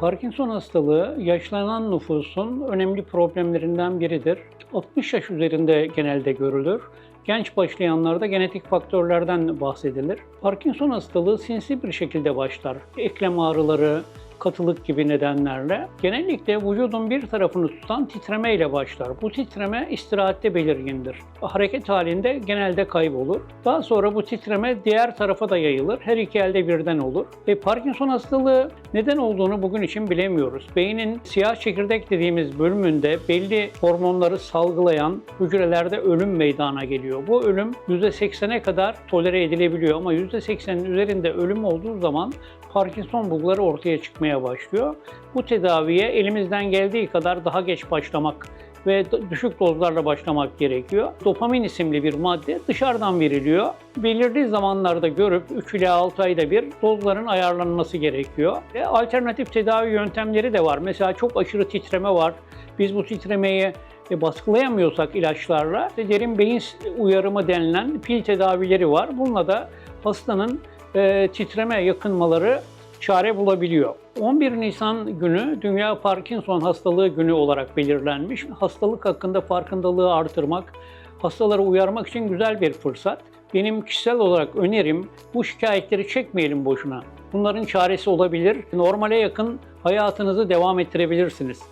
Parkinson hastalığı yaşlanan nüfusun önemli problemlerinden biridir. 60 yaş üzerinde genelde görülür. Genç başlayanlarda genetik faktörlerden bahsedilir. Parkinson hastalığı sinsi bir şekilde başlar. Eklem ağrıları, katılık gibi nedenlerle genellikle vücudun bir tarafını tutan titreme ile başlar. Bu titreme istirahatte belirgindir. Hareket halinde genelde kaybolur. Daha sonra bu titreme diğer tarafa da yayılır. Her iki elde birden olur. Ve Parkinson hastalığı neden olduğunu bugün için bilemiyoruz. Beynin siyah çekirdek dediğimiz bölümünde belli hormonları salgılayan hücrelerde ölüm meydana geliyor. Bu ölüm %80'e kadar tolere edilebiliyor ama %80'in üzerinde ölüm olduğu zaman Parkinson bulguları ortaya çıkmaya başlıyor. Bu tedaviye elimizden geldiği kadar daha geç başlamak ve düşük dozlarla başlamak gerekiyor. Dopamin isimli bir madde dışarıdan veriliyor. Belirli zamanlarda görüp 3 ila 6 ayda bir dozların ayarlanması gerekiyor. Ve alternatif tedavi yöntemleri de var. Mesela çok aşırı titreme var. Biz bu titremeyi e, baskılayamıyorsak ilaçlarla derin beyin uyarımı denilen pil tedavileri var. Bununla da hastanın e, titreme yakınmaları çare bulabiliyor. 11 Nisan günü Dünya Parkinson Hastalığı Günü olarak belirlenmiş. Hastalık hakkında farkındalığı artırmak, hastaları uyarmak için güzel bir fırsat. Benim kişisel olarak önerim bu şikayetleri çekmeyelim boşuna. Bunların çaresi olabilir. Normale yakın hayatınızı devam ettirebilirsiniz.